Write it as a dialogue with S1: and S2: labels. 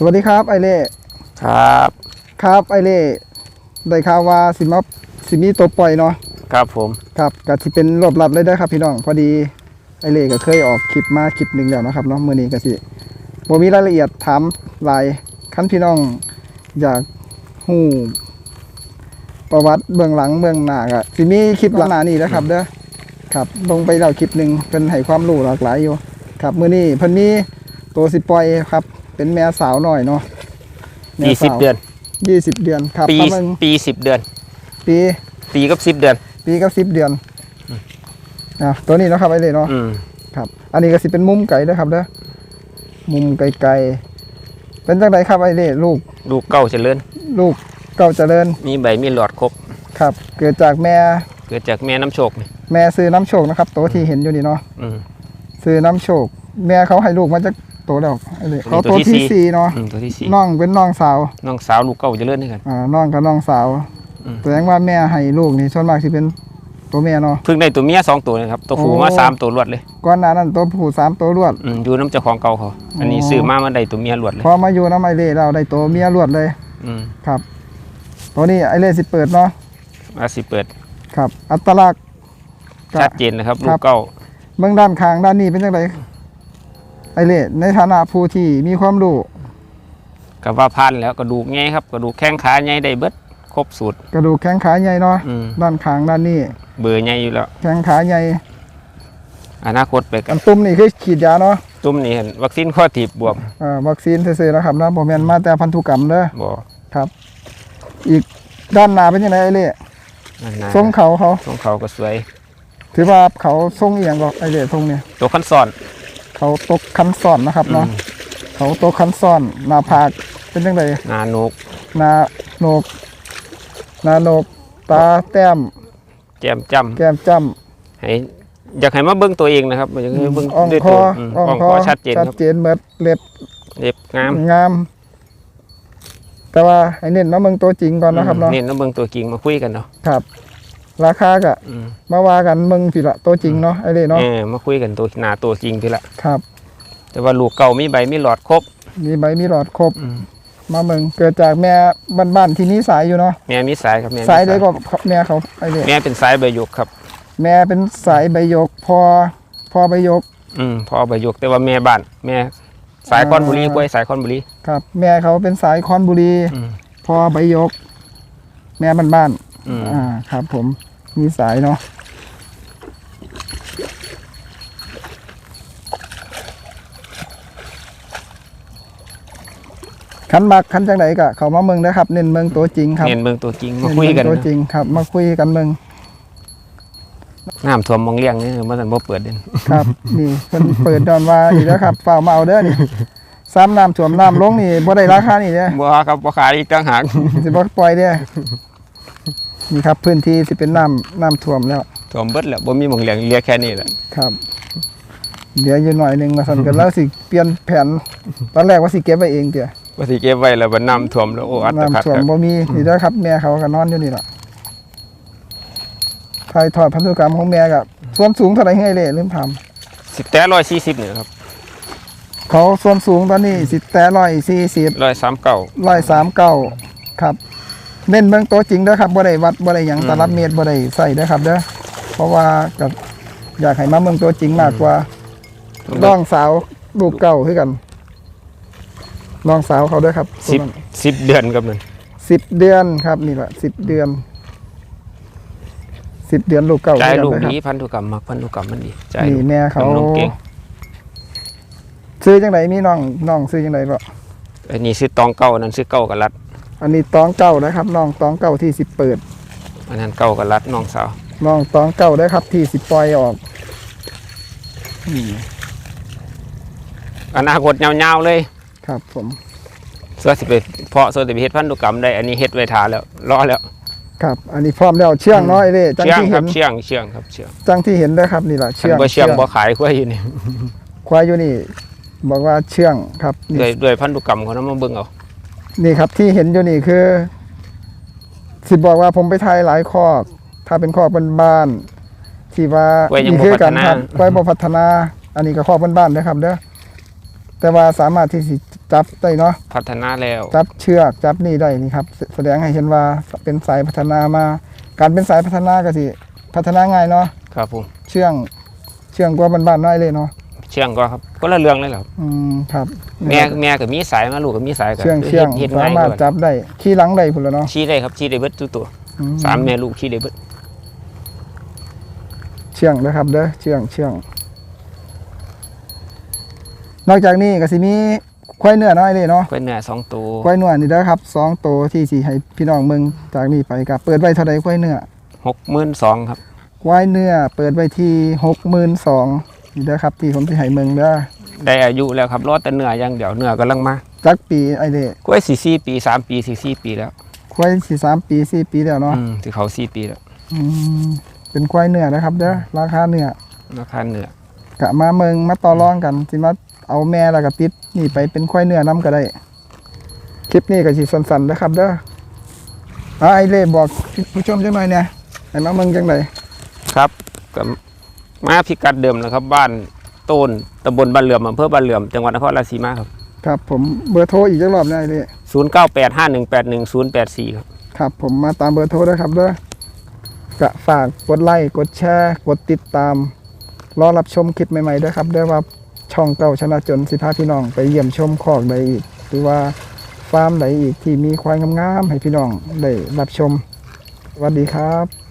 S1: สวัสดีครับไอเล่
S2: ครับ
S1: ครับไอเล่ได้ข่าวว่าสิมาสิมีตัวปล่อยเนาะ
S2: ครับผม
S1: ครับก็สิเป็นรวบลัดเลยนะครับพี่น้องพอดีไอเล่ก็เคยออกคลิปมาคลิปหนึ่งแล้วนะครับเนาะมื้อนี้ก็สิบ่มีรายละเอียดถามหลายคันพี่น้องอยากฮู้ประวัติเบื้องหลังเบื้องหน้าก็สิมีคลิปหลังหน้านี้นะครับเด้อครับลงไปแล้วคลิปหนึ่งเป็นให้ความรู้หลากหลายอยู่ ครับมื้อนี้เพิ่นมีตัวสิปล่อยครับ เป็นแม่สาวหน่อยเนาะแม่
S2: ปีสิบ
S1: สาว
S2: เดือน
S1: ยี่สิบเดือนครับ
S2: ปี
S1: ประมาณ
S2: ปีสิบเดือน
S1: ปี
S2: ปีกับสิบเดือน
S1: ปีกับสิบเดือนอะตัวนี้เนาะครับไอ้เลยเนาะ
S2: อืม
S1: ครับ อันนี้ก็สิเป็นมุมไก่ด้วยครับเด้อมุมไกลๆเป็นจังไดครับไอ้เล่ลูก
S2: ลูกเก้าเจริญ
S1: ลูกเก่าเจริญ
S2: มีใบมีหลอดครบ
S1: ครับ เกิดจากแม่
S2: เกิดจากแม่น้ำโชคนี่
S1: แม่ซื้อน้ำโชคนะครับตัวที่เห็นอยู่นี่เนาะ
S2: อืม
S1: ซื้อน้ำโชค แม่เขาให้ลูกมาจาก โตแล้วไอ้เล่เขา
S2: ตั
S1: ตัว
S2: วที่
S1: ที่
S2: สี่
S1: สี่เนาะ
S2: อืมตัวที่สี่
S1: น้องเป็นน้องสาว
S2: น้องสาวลูกเก้าเจริญด้วยกัน
S1: อ่าน้องกับน้องสาว
S2: อืม
S1: แสดงว่าแม่ให้ลูกนี่ส่วนมากสิเป็นตัวแม่เนาะ
S2: เพิ่งได้ตัวเมียสองตัวนะครับตัวผู้
S1: โอ้
S2: มาสามตัวรวดเลย
S1: ก่อนหน้านั้นตัวผู้สามตัวรวด
S2: อืมอยู่น้ำเจ้าของเก่าเขาอันนี้
S1: อ๋อ
S2: ซื้อมามันได้ตัวเมียรวดเลย
S1: พอมาอยู่น้ำไอเล่เราได้ตัวเมียรวดเลย
S2: อืม
S1: ครับ ตัวนี้ไอเล่สิเปิดเนาะ
S2: อาสิเปิด
S1: ครับ อัตลักษณ์ก็
S2: ชัดเจนนะครับ
S1: ค
S2: ลู
S1: รั
S2: ก
S1: บ
S2: เก้า
S1: เบื้องด้านข้างด้านนี้เป็นจังได ไอเล่ในฐานะผู้ที่มีความรู้
S2: กับว่าพันแล้วกระดูกไงครับกระดูกแข้งขาไงได้เบิดครบสูตร
S1: กระดูกแข้งขาใหญ่เนาะ
S2: อืม
S1: ด้านข้างด้านนี้
S2: เบอร์ไงอยู่แล้ว
S1: แข้งขาใหญ่
S2: อนาคตไปกั
S1: อั
S2: น
S1: นตุ้มนี่คือฉีดยาเนาะ
S2: ตุ้มนี่เห็นวัคซีนข้อถีบบวม
S1: อ่าวัคซีนซื่อๆนะครับนะบ่แม่นมาแต่พันธุกรรมเด้อ
S2: บ่
S1: ครับ อีกด้านหน้าเป็นยังไงไอเล่
S2: นั่นนะ
S1: ทรงเขาเขา
S2: ทรงเขาก็สวย
S1: ถือว่าเขาทรงเอียงก็ไอเล่ทรงเนี่ย
S2: ตัวขั้นซ้อน
S1: เขาตกคันซ่อนนะครับเนาะ
S2: อืม
S1: เขาตกคันซ่อนหน้าผากเป็นจังได
S2: หนาโหนก
S1: หนาโหนกหนาโหนกตาแต้ม
S2: แจ่มจ
S1: แก้มจ้ำ
S2: ให้อยากให้มาเบิ่งตัวเองนะครับอยากให้เบิ่งำ
S1: อ่อง
S2: ด้วย
S1: ค
S2: ตั
S1: อ
S2: วอืม
S1: อ่อง
S2: อ่อง
S1: ค
S2: ค
S1: อ
S2: อชัดเจน
S1: ชัด
S2: ครับ
S1: เจนเมดเล็บ
S2: เล็บงาม
S1: งาม แต่ว่าให้เน้นมาเบิ่งตัวจริงก่อนนะครับเนาะ
S2: นี่น้ำเบิ่งตัวจริงมาคุยกันเนาะ
S1: ครับ ราคาก็
S2: อืม
S1: มาว่ากันเบิ่งผิดละตัวจริงเนาะไอ้เล่เนาะ
S2: เออมาคุยกันตัวหน้าตัวจริงพี่ละ
S1: ครับ
S2: แต่ว่าลูกเก่ามีใบมีหลอดครบ
S1: มีใบมีหลอดครบ
S2: อืม
S1: มาเบิ่งเกิดจากแม่บ้านๆที่นี้สายอยู่เนาะ
S2: แม่มีสายครับแม่มี
S1: สายเดียวก็แม่เขาไอ้เล่
S2: แม่เป็นสายใบหยกครับ
S1: แม่เป็นสายใบหยกพอพอใบหยก
S2: อืมพอใบหยกแต่ว่าแม่บ้านแม่สายคอนบุรี
S1: อ่า
S2: กล้วยสายคอนบุรี
S1: ครับ แม่เขาเป็นสายคอนบุรี
S2: อืม
S1: พอใบหยก แม่บ้านๆ
S2: อืม
S1: อ่าครับผม มีสายเนาะคันบักคันจังไหนกะเขามาเมืองนะครับ เน้นเมืองตัวจริงครับ
S2: เห็นเบิ่งตัวจริงมา
S1: เน้น
S2: คุยกัน
S1: เมืองตัวจริงครับ มาคุยกันเมือง
S2: น้ำท่วมมองเลี้ยงนี่เมื่อสันบ่เปิดเด่น
S1: ครับ นี่เพิ่นเปิดดอนว่าอีกแล้วครับเปล่ามาเอาเด้อนี่ซ้ำน้ำถ่วมน้ำลงนี่บ่ได้ราคานี่เด้อ
S2: บ่ครับบ่ขายอีกต่างหาก
S1: สิบ่ปล่อยเด้อ นี่ครับพื้นที่สิเป็นน้ำน้ำท่วมแล้ว
S2: ท่วมเบิดแล้วบ่มีหมองเลี้ยงเหลียแค่นี้แหละ
S1: ครับเดี๋ยวอยู่หน่อยหนึ่งมาสั่นกันแล้วสิเปลี่ยนแผนตอนแรกว่าสิเก็บไว้เองเดี๋ยว
S2: ว่าสิเก็บไว้แล้วบัดน้ำท่วมแล้วโอ้อัตคัด
S1: น้ำท่วม
S2: ครับ
S1: บ่มีนี่เด้อครับ แม่เขาก็นอนอยู่นี่ล่ะทายทอดพันธุกรรมของแม่กับส่วนสูงเท่าไหร่ให้เลยลืมถาม
S2: สิบแต่ร้อยสี่สิบเนี่ยครับ
S1: เขาส่วนสูงตอนนี้สิแต่ร้อยสี่สิบ
S2: ร้อยสามเก้า
S1: ร้อยสามเก้าครับ เน้นเบื้องโตัวจริงเด้อครับบ่ได้วัดบ่ได้หยัง
S2: อืม
S1: ตลับเมตรบ่ได้ใส่เด้อครับเด้อเพราะว่ากับอยากให้มาเมืองตัวจริงมากกว่าน้องสาวลูกเก่าคือกันน้องสาวเขาด้วยครับ
S2: สิบสิบเดือนกับนั่น
S1: สิบเดือนครับนี่แหละสิบเดือนสิบเดือนลูกเก่า
S2: ใจ
S1: คือ
S2: ลูก
S1: นนะ
S2: ดี
S1: ครับ
S2: พันธุกรรมมักพันธุกรรมมันดีใจ
S1: นี่
S2: ลูก
S1: แม่เขา
S2: ทำนมเก่ง
S1: ซื้อจังไหนมีน้องน้องซื้อจังไหนบ่
S2: อันนี้ซื้อตองเก้าอันนั้นซื้อเก้ากับรัด
S1: อันนี้ตองเก่านะครับน้องตองเก่าที่สิบเปิด
S2: อันนั้นเก้ากับรัดน้องสาว
S1: น้องตองเก่าได้ครับ ที่สิบปล่อยออกนี่
S2: อนาคตยาวๆเลย
S1: ครับผม
S2: เสื้อสิไปเพาะเสื้อสิไปเฮ็ดพันธุกรรมได้ อันนี้เฮ็ดไว้ทาแล้วรอแล้ว
S1: ครับ อันนี้พร้อมแล้วเชื่องน้อยเลยจัง
S2: เชื่อง
S1: ที่
S2: ค
S1: เห็
S2: รับ
S1: น
S2: เชื่องเชื่องครับเชื่อง
S1: จังที่เห็นนะครับนี่แหละ
S2: คัน
S1: เชื่อง
S2: บ่เชื่องบ่ขายกล้วยอยู่นี่
S1: ควายอยู่นี่ บอกว่าเชื่องครับนี่
S2: ด้วยด้วยพันธุกรรมเขานำมาเบิ่งเอา
S1: นี่ครับที่เห็นอยู่นี่คือ สิบอกว่าผมไปถ่ายหลายคอก ถ้าเป็นคอกบ้านๆที่ว่า
S2: ไว้ยัง
S1: นี่
S2: บ่
S1: คือ
S2: พัฒ
S1: กัน
S2: นา
S1: ครับไว้บ่พัฒนา อันนี้ก็คอกบ้านๆนะครับเด้อแต่ว่าสามารถที่สิจับได้เนาะ
S2: พัฒนาแล้ว
S1: จับเชือกจับนี่ได้นี่ครับแสแสดงให้เห็นว่าเป็นสายพัฒนามา การเป็นสายพัฒนาก็สิพัฒนาง่ายเนาะ
S2: ครับผม
S1: เชื่องเชื่องกว่าบ้านๆน้อยเลยเนาะ
S2: เชื่องก็ครับก็ละเรื่องเลยเหรอครับ
S1: อืมครับ
S2: แม่แม่ก็มีสายมาลูกก็มีสายก็
S1: เชื่องเชื่อง
S2: เฮ็ด
S1: สา
S2: ง่าย
S1: มารถ
S2: กว่า
S1: จับได้ขี่หลังได้พุ่นแล้วเนาะ
S2: ชี้ได้ครับชี้ได้เบิดทุกตัว
S1: อื
S2: สามแม่ลูกชี้ได้เบิด
S1: เชื่องนะครับเด้อเชื่องเชื่องนอกจากนี้ก็สิมีควายเนื้อน้อยเลยเนาะ
S2: กล้วยเนื้อสองตัว
S1: ควายเนื้อนี่เด้อครับสองตัวที่สิให้พี่น้องเมืองจากนี้ไปก็เปิดไว้เท่าใดควายเนื้อ
S2: หกหมื่นสองครับ
S1: ควายเนื้อเปิดไว้ที่62,000นี่ เด้อครับที่ผมสิให้เมืองเด้อ
S2: ได้อายุแล้วครับรอดแต่เนื้ออย่างเดียวเนื้อกำลังมา
S1: จักปีไอ้เด้
S2: กล้วยสี่สี่ปีสามปีสี่สี่ปีแล้ว
S1: ควายสิสามปีสี่ปีแล้วเนาะ
S2: อืมที่เขาสี่ปีแล้ว
S1: อืมเป็นควายเนื้อนะครับเด้อราคาเนื้อ
S2: ราคาเนื้อกะ
S1: มาเมืองมาต่อรองกันสิมาเอาแม่แล้วก็ติดนี่ไปเป็นควายเนื้อนํก็ได้ คลิปนี้ก็สิสั้นๆนะครับเด้ออ่าไอเล่บอกผู้ชมจังหน่อยเนี่ยให้มาเมืองจังได
S2: ครับก็ มาพิกัดเดิมนะครับ บ้านโต้นตำบลบ้านเหลื่อมอำเภอบ้านเหลื่อมจังหวัดนครราชสีมาครับ
S1: ครับผมเบอร์โทรอีกจักรอบนะไอเล่
S2: ศูนย์เก้าแปดห้าหนึ่งแปดหนึ่งศูนย์แปดสี่ครับ
S1: ครับผมมาตามเบอร์โทรนะครับเด้อกะฝากกดไลค์กดแชร์ กดติดตาม รอรับชมคลิปใหม่ๆด้วยครับเด้อว่าช่องเก่าชนะจนสิพาพี่น้องไปเยี่ยมชมคอกใดอีก หรือว่าฟาร์มใดอีกที่มีควายงามๆให้พี่น้องได้รับชมสวัสดีครับ